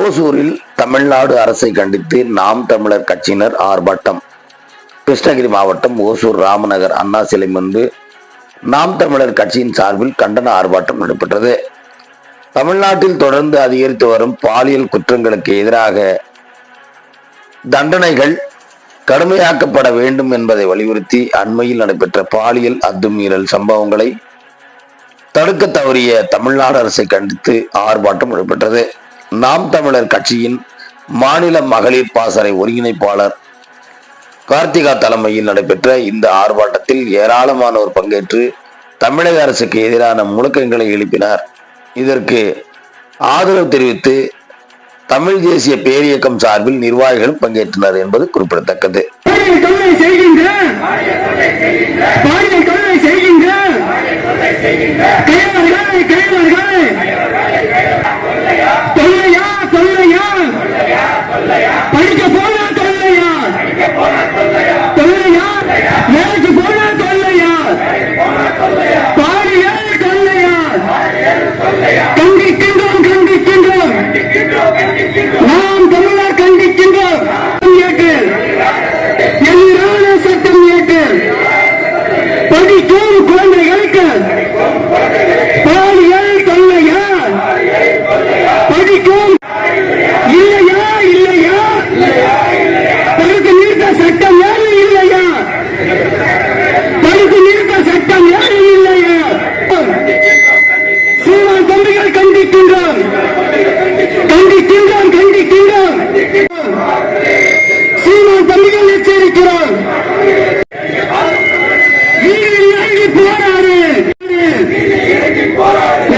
ஓசூரில் தமிழ்நாடு அரசை கண்டித்து நாம் தமிழர் கட்சியினர் ஆர்ப்பாட்டம். கிருஷ்ணகிரி மாவட்டம் ஓசூர் ராமநகர் அண்ணா சிலை முன்பு நாம் தமிழர் கட்சியின் சார்பில் கண்டன ஆர்ப்பாட்டம் நடைபெற்றது. தமிழ்நாட்டில் தொடர்ந்து அதிகரித்து வரும் பாலியல் குற்றங்களுக்கு எதிராக தண்டனைகள் கடுமையாக்கப்பட வேண்டும் என்பதை வலியுறுத்தி அண்மையில் நடைபெற்ற பாலியல் அத்துமீறல் சம்பவங்களை தடுக்க தவறிய தமிழ்நாடு அரசை கண்டித்து ஆர்ப்பாட்டம் நடைபெற்றது. நாம் தமிழர் கட்சியின் மாநில மகளிர் பாசறை ஒருங்கிணைப்பாளர் கார்த்திகா தலைமையில் நடைபெற்ற இந்த ஆர்ப்பாட்டத்தில் ஏராளமானோர் பங்கேற்று தமிழக அரசுக்கு எதிரான முழக்கங்களை எழுப்பினார். இதற்கு ஆதரவு தெரிவித்து தமிழ் தேசிய பேரியக்கம் சார்பில் நிர்வாகிகளும் பங்கேற்றனர் என்பது குறிப்பிடத்தக்கது. செய்கின்ற Pakistán, Juan de Gacas. burning!